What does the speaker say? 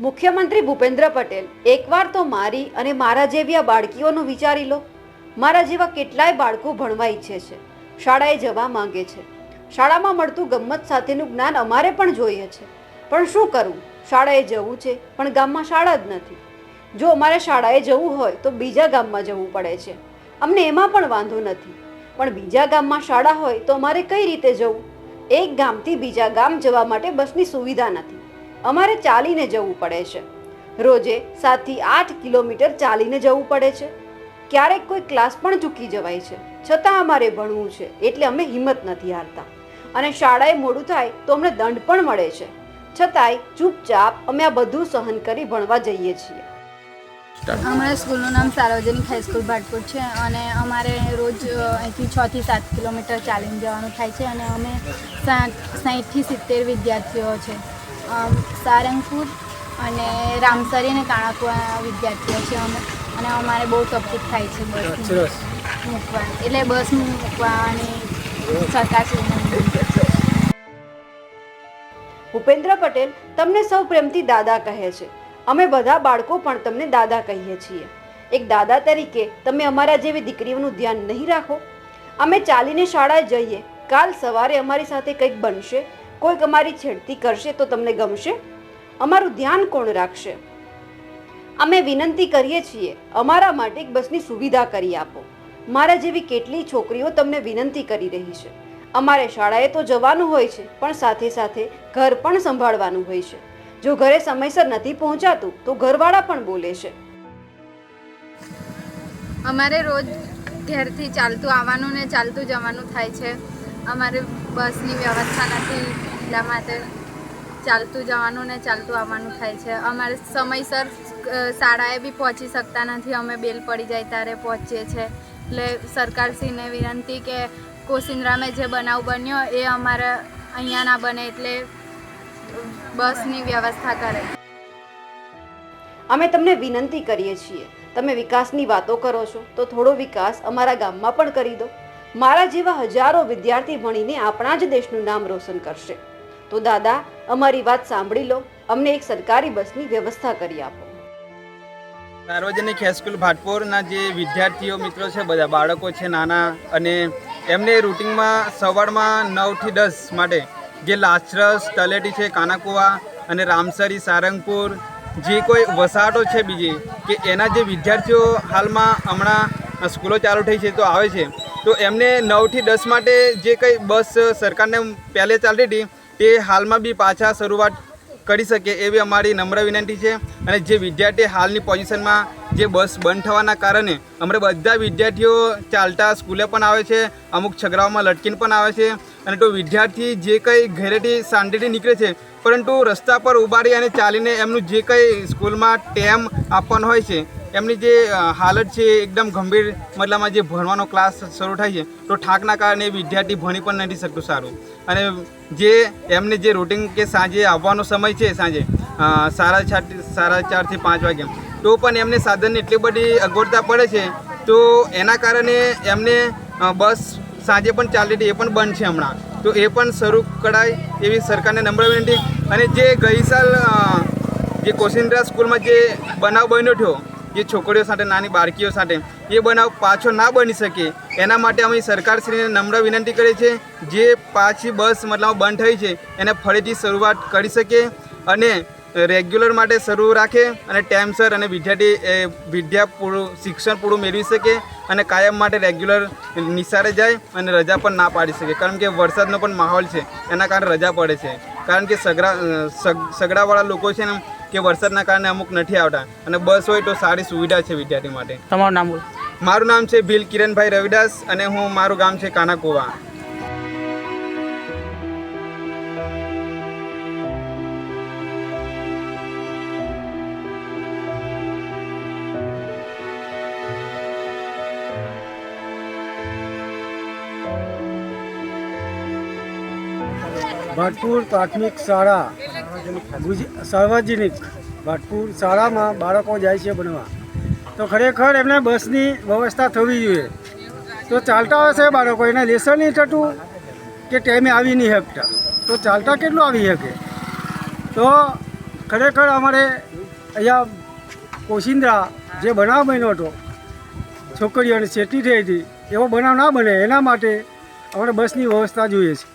મુખ્યમંત્રી ભૂપેન્દ્ર પટેલ, એકવાર તો મારી અને મારા જેવી આ બાળકીઓનું વિચારી લો. મારા જેવા કેટલાય બાળકો ભણવા ઈચ્છે છે. શાળાએ જવા માંગે છે. શાળામાં મળતું ગમ્મત સાથેનું જ્ઞાન અમારે પણ જોઈએ છે. પણ શું કરવું શાળાએ જવું છે, પણ ગામમાં શાળા જ નથી. જો અમારે શાળાએ જવું હોય, તો બીજા ગામમાં જવું પડે છે. અમને એમાં પણ વાંધો નથી. પણ બીજા ગામમાં શાળા હોય, તો અમારે કઈ રીતે જવું? એક ગામથી બીજા ગામ જવા માટે બસની સુવિધા નથી. અમારે ચાલીને જવું પડે છે. રોજે સાતથી આઠ કિલોમીટર ચાલીને જવું પડે છે. ક્યારેક કોઈ ક્લાસ પણ ચૂકી જવાય છે. છતાં અમારે ભણવું છે, એટલે અમે હિંમત નથી હારતા. અને શાળાએ મોડું થાય તો અમને દંડ પણ મળે છે. છતાંય ચૂપચાપ અમે આ બધું સહન કરી ભણવા જઈએ છીએ. અમારા સ્કૂલનું નામ સાર્વજનિક હાઈસ્કૂલ ભાટપુર છે અને અમારે રોજ અહીંથી છ થી સાત કિલોમીટર ચાલીને જવાનું થાય છે અને અમે સાઠથી સિત્તેર વિદ્યાર્થીઓ છે. સારંગપુર અને રામસરી અને કાણાકુવા વિદ્યાર્થીઓ છે અમે. અને અમારે બહુ તકલીફ થાય છે બસ મૂકવા. એટલે બસ મૂકવાની સરકાર ભૂપેન્દ્ર પટેલ તમને સૌ પ્રેમથી દાદા કહે છે. અમે બધા બાળકો પણ તમને દાદા કહીએ છીએ. એક દાદા તરીકે તમે અમારા જેવી દીકરીઓનું ધ્યાન નહીં રાખો. અમે ચાલીને શાળાએ જઈએ. કાલ સવારે અમારી સાથે કંઈક બનશે. કોઈક અમારી છેડતી કરશે તો તમને ગમશે? અમારું ધ્યાન કોણ રાખશે? અમે વિનંતી કરીએ છીએ, અમારા માટે એક બસની સુવિધા કરી આપો. મારા જેવી કેટલી છોકરીઓ તમને વિનંતી કરી રહી છે. અમારે શાળાએ તો જવાનું હોય છે, પણ સાથે સાથે ઘર પણ સંભાળવાનું હોય છે. જો ઘરે સમયસર નથી પહોંચાતું, તો ઘરવાળા પણ બોલે છે. અમારે રોજ ઘેરથી ચાલતું આવવાનું ને ચાલતું જવાનું થાય છે. અમારે બસની વ્યવસ્થા નથી. એટલા માટે ચાલતું જવાનું ને ચાલતું આવવાનું થાય છે. અમારે સમયસર શાળાએ બી પહોંચી શકતા નથી. અમે બેલ પડી જાય ત્યારે પહોંચીએ છીએ. એટલે સરકારશ્રીને વિનંતી કે કોસિન્દ્રામાં જે બનાવ બન્યો એ અમારે અહીંયા ના બને એટલે બસની વ્યવસ્થા કરે. અમે તમને વિનંતી કરીએ છીએ. તમે વિકાસની વાતો કરો છો, તો થોડો વિકાસ અમારા ગામમાં પણ કરી દો. મારા જેવા હજારો વિદ્યાર્થી ભણીને આપણા જ દેશનું નામ રોશન કરશે. તો દાદા, અમારી વાત સાંભળી લો. અમને એક સરકારી બસની વ્યવસ્થા કરી આપો. સાર્વજનિક હાઈસ્કૂલ ભાટપોરના જે વિદ્યાર્થીઓ મિત્રો છે, બધા બાળકો છે, નાના, અને એમને રૂટિનમાં સવારમાં નવથી દસ માટે જે લાચરસ, તલેટી છે, કાનાકુવા અને રામસરી, સારંગપુર, જે કોઈ વસાહતો છે બીજી, કે એના જે વિદ્યાર્થીઓ હાલમાં હમણાં સ્કૂલો ચાલુ થઈ છે, તો આવે છે. તો એમને નવથી દસ માટે જે કંઈ બસ સરકારને પહેલે ચાલતી હતી તે હાલમાં બી પાછા શરૂઆત કરી શકે એવી અમારી નમ્ર વિનંતી છે. અને જે વિદ્યાર્થી હાલની પોઝિશનમાં જે બસ બંધ થવાના કારણે અમારે બધા વિદ્યાર્થીઓ ચાલતા સ્કૂલે પણ આવે છે, અમુક છગરાઓમાં લટકીને પણ આવે છે અને તો વિદ્યાર્થી જે કંઈ ઘરેથી શાંતિથી નીકળે છે, પરંતુ રસ્તા પર ઉભારી અને ચાલીને એમનું જે કંઈ સ્કૂલમાં ટેમ આપવાનો હોય છે એમની જે હાલત છે એકદમ ગંભીર મતલબમાં જે ભણવાનો ક્લાસ શરૂ થાય છે, તો થાકના કારણે વિદ્યાર્થી ભણી પણ નથી શકતું સારું. અને જે એમને જે રૂટિન કે સાંજે આવવાનો સમય છે સાંજે સાડા ચાર સાડા ચારથી પાંચ વાગે તો પણ એમને સાધનની એટલી બધી અગવડતા પડે છે, તો એના કારણે એમને બસ સાંજે પણ ચાલતી હતી, એ પણ બંધ છે હમણાં. તો એ પણ શરૂ કરાય એવી સરકારને નમ્ર વિનંતી. અને જે ગઈ સાલ જે કોશિંદ્રા સ્કૂલમાં જે બનાવ બન્યો થયો જે છોકરીઓ સાથે, નાની બાળકીઓ સાથે, એ બનાવ પાછો ના બની શકે. એના માટે અમે સરકારશ્રીને નમ્ર વિનંતી કરીએ છીએ, જે પાછી બસ મતલબ બંધ થઈ છે, એને ફરીથી શરૂઆત કરી શકે અને રેગ્યુલર માટે શરૂ રાખે અને ટાઈમસર અને વિદ્યાર્થી, એ વિદ્યા પૂરું, શિક્ષણ પૂરું મેળવી શકે અને કાયમ માટે રેગ્યુલર નિશાળે જાય અને રજા પણ ના પાડી શકે. કારણ કે વરસાદનો પણ માહોલ છે, એના કારણે રજા પડે છે. કારણ કે સગડા સગ- સગડાવાળા લોકો છે ને કે વરસાદના કારણે અમુક નથી આવતા. અને બસ હોય તો સારી સુવિધા છે વિદ્યાર્થી માટે. તમારું નામ બોલો. મારું નામ છે ભીલ કિરણભાઈ રવિદાસ અને હું મારું ગામ છે કાનાકુવા. ભરપૂર પ્રાથમિક શાળા. સાર્વજનિક ભાટપુર શાળામાં બાળકો જાય છે ભણવા. તો ખરેખર એમને બસની વ્યવસ્થા થવી જોઈએ. તો ચાલતા હશે બાળકો, એને લેસન નહીં થતું કે ટાઈમે આવી નહીં શકતા. તો ચાલતા કેટલું આવી શકે? તો ખરેખર અમારે અહીંયા કોશિંદ્રા જે બનાવ બન્યો હતો, છોકરીઓને છેટી થઈ હતી, એવો બનાવ ના બને. એના માટે અમારે બસની વ્યવસ્થા જોઈએ છે.